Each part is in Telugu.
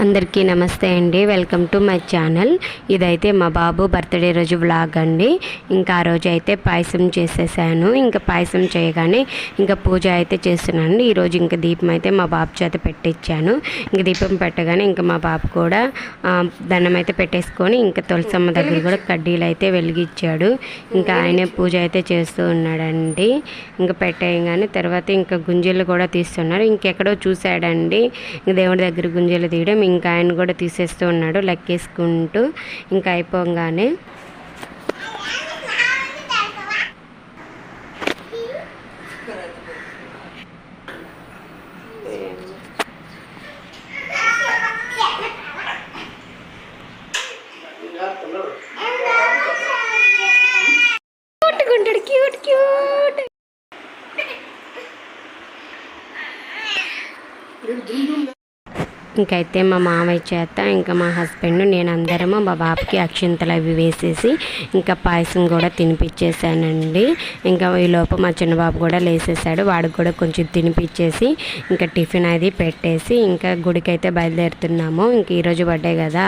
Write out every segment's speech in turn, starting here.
అందరికీ నమస్తే అండి. Welcome to my channel. ఇదైతే మా బాబు బర్త్డే రోజు వ్లాగ్ అండి. ఇంకా ఆ రోజు అయితే పాయసం చేసేసాను. ఇంకా పాయసం చేయగానే ఇంకా పూజ అయితే చేస్తున్నాను ఈరోజు ఇంకా దీపం అయితే మా బాబు చేత పెట్టించాను ఇంకా దీపం పెట్టగానే ఇంకా మా బాబు కూడా దండం అయితే పెట్టేసుకొని ఇంకా తులసమ్మ దగ్గర కూడా కడ్డీలు అయితే వెలిగించాడు ఇంకా ఆయనే పూజ అయితే చేస్తూ ఉన్నాడండి. ఇంకా పెట్టేయగానే తర్వాత ఇంకా గుంజలు కూడా తీస్తున్నారు. ఇంకెక్కడో చూశాడండి. ఇంకా దేవుడి దగ్గర గుంజలు తీయడం ఇంకా ఆయన కూడా తీసేస్తూ ఉన్నాడు లెక్కేసుకుంటూ ఇంకా అయిపోగానే ఇంకైతే మా మామయ్య చేత ఇంకా మా హస్బెండ్ నేను అందరము మా బాబుకి అక్షింతలు అవి వేసేసి ఇంకా పాయసం కూడా తినిపించేసానండి ఇంకా ఈ మా చిన్న బాబు కూడా లేసేసాడు. వాడికి కూడా కొంచెం తినిపించేసి ఇంకా టిఫిన్ అది పెట్టేసి ఇంకా గుడికి అయితే బయలుదేరుతున్నాము. ఇంక ఈరోజు బర్త్డే కదా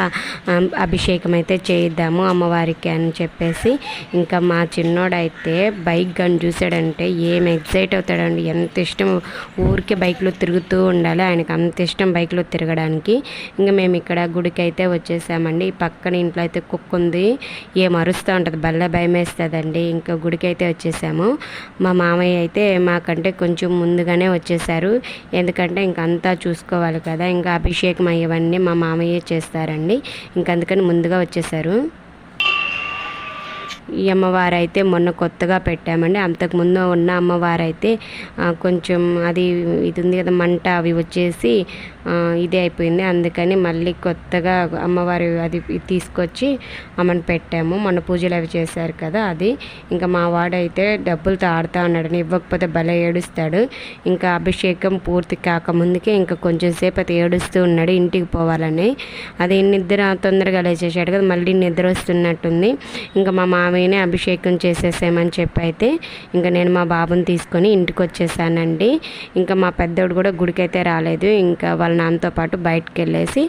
అభిషేకం అయితే చేయిద్దాము అమ్మవారికి అని చెప్పేసి ఇంకా మా చిన్నోడైతే బైక్ గన్ చూసాడంటే ఏం ఎగ్జైట్ అవుతాడండి. ఎంత ఇష్టం ఊరికే బైక్లో తిరుగుతూ ఉండాలి. ఆయనకు అంత ఇష్టం బైక్లో తిరగడానికి ఇంకా మేము ఇక్కడ గుడికి అయితే వచ్చేసామండి. ఈ పక్కన ఇంట్లో అయితే కుక్క ఉంది. ఏం అరుస్తూ ఉంటుంది. బల్ల భయం వేస్తుందండి ఇంకా గుడికి అయితే వచ్చేసాము. మా మామయ్య అయితే మాకంటే కొంచెం ముందుగానే వచ్చేసారు. ఎందుకంటే ఇంక అంతా చూసుకోవాలి కదా. ఇంకా అభిషేకం అయ్యేవన్నీ మా మామయ్య చేస్తారండి. ఇంకందుకని ముందుగా వచ్చేసారు. ఈ అమ్మవారు అయితే మొన్న కొత్తగా పెట్టామండి. అంతకుముందు ఉన్న అమ్మవారు అయితే కొంచెం అది ఇది ఉంది కదా మంట అవి వచ్చేసి ఇది అయిపోయింది. అందుకని మళ్ళీ కొత్తగా అమ్మవారి అది తీసుకొచ్చి అమ్మని పెట్టాము. మొన్న పూజలు అవి చేశారు కదా అది. ఇంకా మా వాడైతే డబ్బులతో ఆడుతూ ఉన్నాడు. ఇవ్వకపోతే భలే ఏడుస్తాడు. ఇంకా అభిషేకం పూర్తి కాకముందుకే ఇంకా కొంచెం సేపు అయితే ఏడుస్తూ ఉన్నాడు ఇంటికి పోవాలని. అది నిద్ర తొందరగా లేచేసాడు కదా మళ్ళీ నిద్ర వస్తున్నట్టుంది. ఇంకా మా మామయ్యనే అభిషేకం చేసేసామని చెప్పి అయితే ఇంకా నేను మా బాబుని తీసుకొని ఇంటికి వచ్చేసానండి ఇంకా మా పెద్దోడు కూడా గుడికైతే రాలేదు. ఇంకా వాళ్ళ నాన్నతో పాటు బయటకు వెళ్ళేసి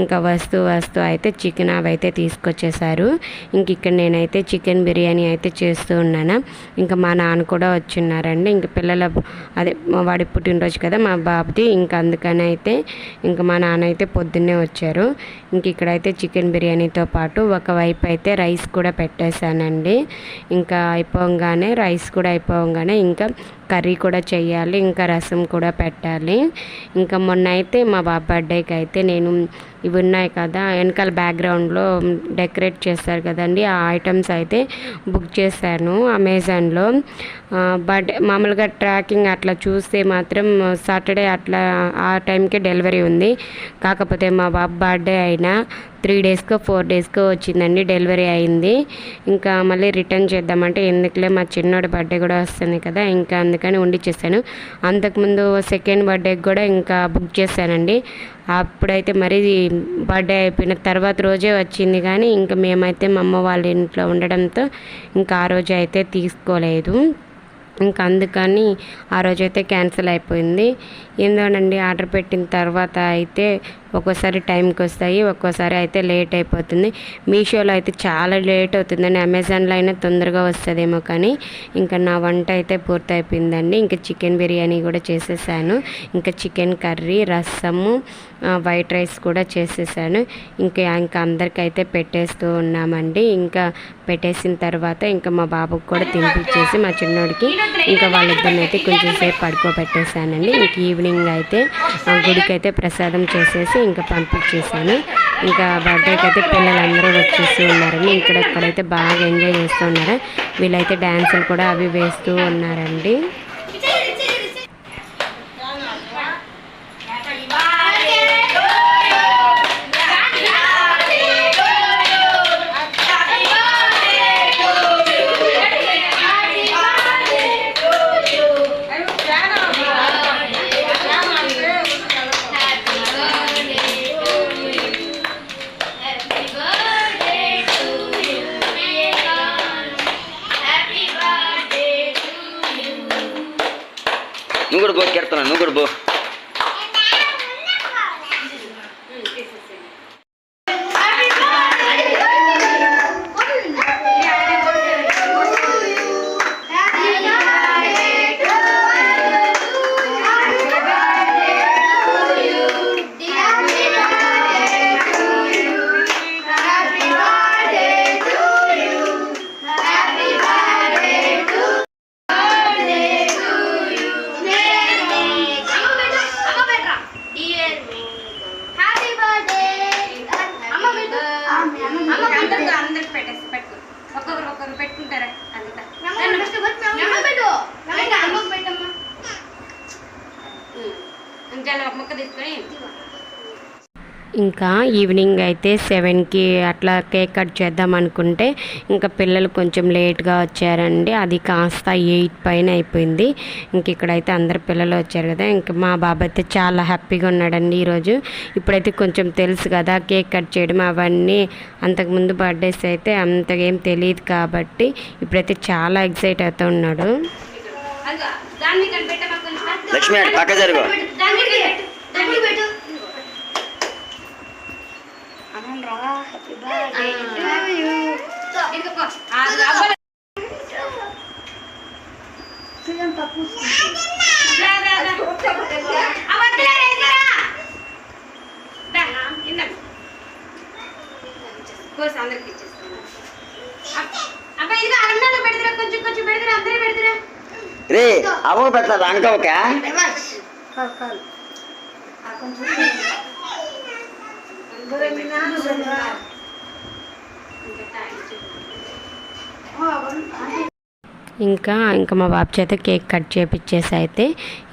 ఇంకా వస్తూ వస్తూ అయితే చికెన్ అవి అయితే తీసుకొచ్చేసారు. ఇంక ఇక్కడ నేనైతే చికెన్ బిర్యానీ అయితే చేస్తూ ఉన్నాను. ఇంకా మా నాన్న కూడా వచ్చిన్నారండి. ఇంకా పిల్లల అదే మా వాడి పుట్టినరోజు కదా మా బాబుది. ఇంకా అందుకని అయితే ఇంకా మా నాన్న అయితే పొద్దున్నే వచ్చారు. ఇంక ఇక్కడైతే చికెన్ బిర్యానీతో పాటు ఒకవైపు అయితే రైస్ కూడా పెట్టేశానండి. ఇంకా అయిపోగానే రైస్ కూడా అయిపోగానే ఇంకా కర్రీ కూడా చేయాలి ఇంకా రసం కూడా పెట్టాలి. ఇంకా మొన్న అయితే మా బాబు బర్త్డేకి అయితే నేను ఇవి ఉన్నాయి కదా వెనకాల బ్యాక్గ్రౌండ్లో డెకరేట్ చేస్తారు కదండి ఆ ఐటమ్స్ అయితే బుక్ చేశాను అమెజాన్లో. బట్ మామూలుగా ట్రాకింగ్ అట్లా చూస్తే మాత్రం సాటర్డే అట్లా ఆ టైంకి డెలివరీ ఉంది. కాకపోతే మా బాబు బర్త్డే అయినా త్రీ డేస్కో ఫోర్ డేస్కో వచ్చిందండి డెలివరీ అయింది. ఇంకా మళ్ళీ రిటర్న్ చేద్దామంటే ఎందుకులే మా చిన్నోడి బర్త్డే కూడా వస్తుంది కదా ఇంకా అందుకని ఉండిచ్చేసాను. అంతకుముందు సెకండ్ బర్త్డేకి కూడా ఇంకా బుక్ చేశానండి. అప్పుడైతే మరి బర్త్డే అయిపోయిన తర్వాత రోజే వచ్చింది కానీ ఇంకా మేమైతే మా అమ్మ వాళ్ళ ఇంట్లో ఉండడంతో ఇంకా ఆ రోజు అయితే తీసుకోలేదు. ఇంకా అందుకని ఆ రోజైతే క్యాన్సిల్ అయిపోయింది. ఏందోనండి ఆర్డర్ పెట్టిన తర్వాత అయితే ఒక్కోసారి టైంకి వస్తాయి ఒక్కోసారి అయితే లేట్ అయిపోతుంది. మీషోలో అయితే చాలా లేట్ అవుతుందండి. అమెజాన్లో అయినా తొందరగా వస్తుందేమో కానీ ఇంకా నా వంట అయితే పూర్తి అయిపోయిందండి ఇంకా చికెన్ బిర్యానీ కూడా చేసేసాను. ఇంకా చికెన్ కర్రీ రసము వైట్ రైస్ కూడా చేసేసాను. ఇంకా ఇంకా అందరికైతే పెట్టేస్తూ ఉన్నామండి. ఇంకా పెట్టేసిన తర్వాత ఇంకా మా బాబుకి కూడా తినిపించేసి మా చిన్నోడికి ఇంకా వాళ్ళిద్దరిని అయితే కొంచెం సేపు పడుకోబెట్టేశానండి. ఇంక ఈవినింగ్ అయితే ఆ, గుడికి అయితే ప్రసాదం చేసేసి ఇంకా పంపించేసాను ఇంకా బర్త్డేకి అయితే పిల్లలందరూ వచ్చేస్తూ ఉన్నారండి. ఇక్కడ ఇక్కడైతే బాగా ఎంజాయ్ చేస్తూ ఉన్నారు. వీళ్ళైతే డ్యాన్సులు కూడా అవి వేస్తూ ఉన్నారండి. కూడా బో కీర్తన నువ్వు కూడా ఇంకా ఈవినింగ్ అయితే సెవెన్కి అట్లా కేక్ కట్ చేద్దాం అనుకుంటే ఇంకా పిల్లలు కొంచెం లేట్గా వచ్చారండి. అది కాస్త ఎయిట్ పైన అయిపోయింది. ఇంక ఇక్కడైతే అందరు పిల్లలు వచ్చారు కదా ఇంకా మా బాబు అయితే చాలా హ్యాపీగా ఉన్నాడండి ఈరోజు. ఇప్పుడైతే కొంచెం తెలుసు కదా కేక్ కట్ చేయడం అవన్నీ. అంతకుముందు బర్త్డేస్ అయితే అంతగా ఏం తెలియదు కాబట్టి ఇప్పుడైతే చాలా ఎక్సైట్ అవుతూ ఉన్నాడు. దాన్ని కనిపెట్టమా అందరికి ఇచ్చేస్తాను అబ్బా ఇది అన్నంలో పెడతారా కొంచెం కొంచెం పెడతారా అందరూ పెడతారా రే అవ్వ పెట్టాలి అంకవక ఇంకా ఇంకా మా బాబు చేత కేక్ కట్ చేపించేసి అయితే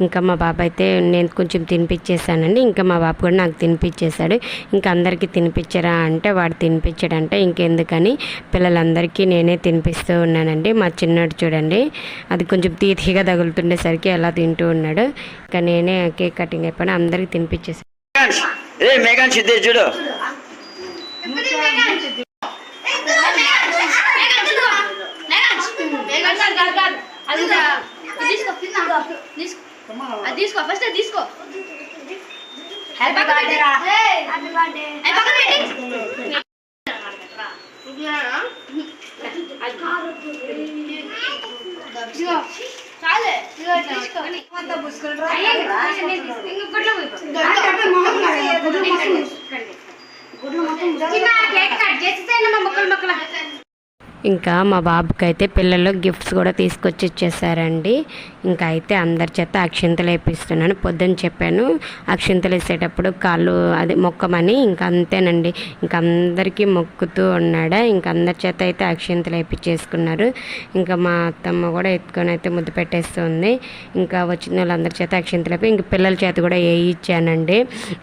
ఇంకా మా బాబు అయితే నేను కొంచెం తినిపించేసానండి ఇంకా మా బాబు కూడా నాకు తినిపించేశాడు ఇంకా అందరికీ తినిపించరా అంటే వాడు తినిపించాడంటే ఇంకెందుకని పిల్లలందరికీ నేనే తినిపిస్తూ ఉన్నానండి. మా చిన్నోడు చూడండి అది కొంచెం తీతిగా తగులుతుండేసరికి ఎలా తింటూ ఉన్నాడు. ఇంకా నేనే కేక్ కటింగ్ అయిపోయినా అందరికీ తినిపించేసాను రే మేఘాన్ సిద్ధేష్ చూడు. తీసుకో ఫస్ట్ తీసుకో హ్యాపీ బర్త్డే హ్యాపీ బర్త్డే చాలే తీసుకో ఇంకా మా బాబుకి అయితే పిల్లలు గిఫ్ట్స్ కూడా తీసుకొచ్చి ఇచ్చేసారండి ఇంకా అయితే అందరి చేత అక్షింతలు వేపిస్తున్నాను. పొద్దున్న చెప్పాను అక్షింతలు వేసేటప్పుడు కాళ్ళు అది మొక్కమని ఇంకా అంతేనండి. ఇంకా అందరికీ మొక్కుతూ ఉన్నాడా? ఇంకా అందరి చేత అయితే అక్షింతలు వేపించేసుకున్నారు ఇంకా మా అత్తమ్మ కూడా ఎత్తుకొని అయితే ముద్దు పెట్టేస్తుంది. ఇంకా వచ్చిన వాళ్ళందరి చేత అక్షింతలు వేపి ఇంకా పిల్లల చేత కూడా వేయించానండి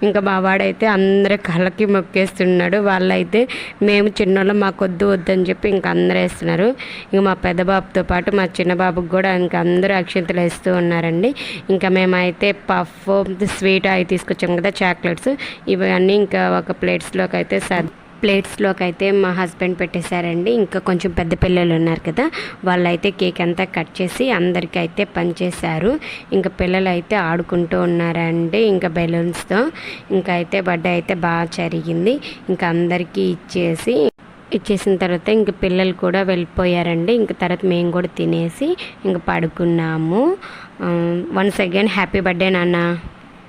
ఇంకా మా వాడైతే అందరి కళ్ళకి మొక్కేస్తున్నాడు. వాళ్ళైతే మేము చిన్నోళ్ళం మాకు వద్దు వద్దని చెప్పి ఇంకా అందరూ వేస్తున్నారు. ఇంకా మా పెద్ద బాబుతో పాటు మా చిన్న బాబుకి కూడా ఇంకా అందరూ అక్షింతలు వేస్తూ ఉన్నారండి. ఇంకా మేమైతే పఫ్ స్వీట్ అవి తీసుకొచ్చాం కదా చాక్లెట్స్. ఇవన్నీ ఇంకా ఒక ప్లేట్స్లోకి అయితే సర్ ప్లేట్స్లోకి అయితే మా హస్బెండ్ పెట్టేశారండి. ఇంకా కొంచెం పెద్ద పిల్లలు ఉన్నారు కదా వాళ్ళైతే కేక్ అంతా కట్ చేసి అందరికీ అయితే పంచేశారు. ఇంకా పిల్లలు అయితే ఆడుకుంటూ ఉన్నారండి ఇంకా బెలూన్స్తో. ఇంకా అయితే బర్త్డే అయితే బాగా జరిగింది. ఇంకా అందరికీ ఇచ్చేసి ఇచ్చేసిన తర్వాత ఇంక పిల్లలు కూడా వెళ్ళిపోయారండి. ఇంక తర్వాత మేము కూడా తినేసి ఇంక పడుకున్నాము. వన్స్ అగైన్ హ్యాపీ బర్త్డే నాన్న.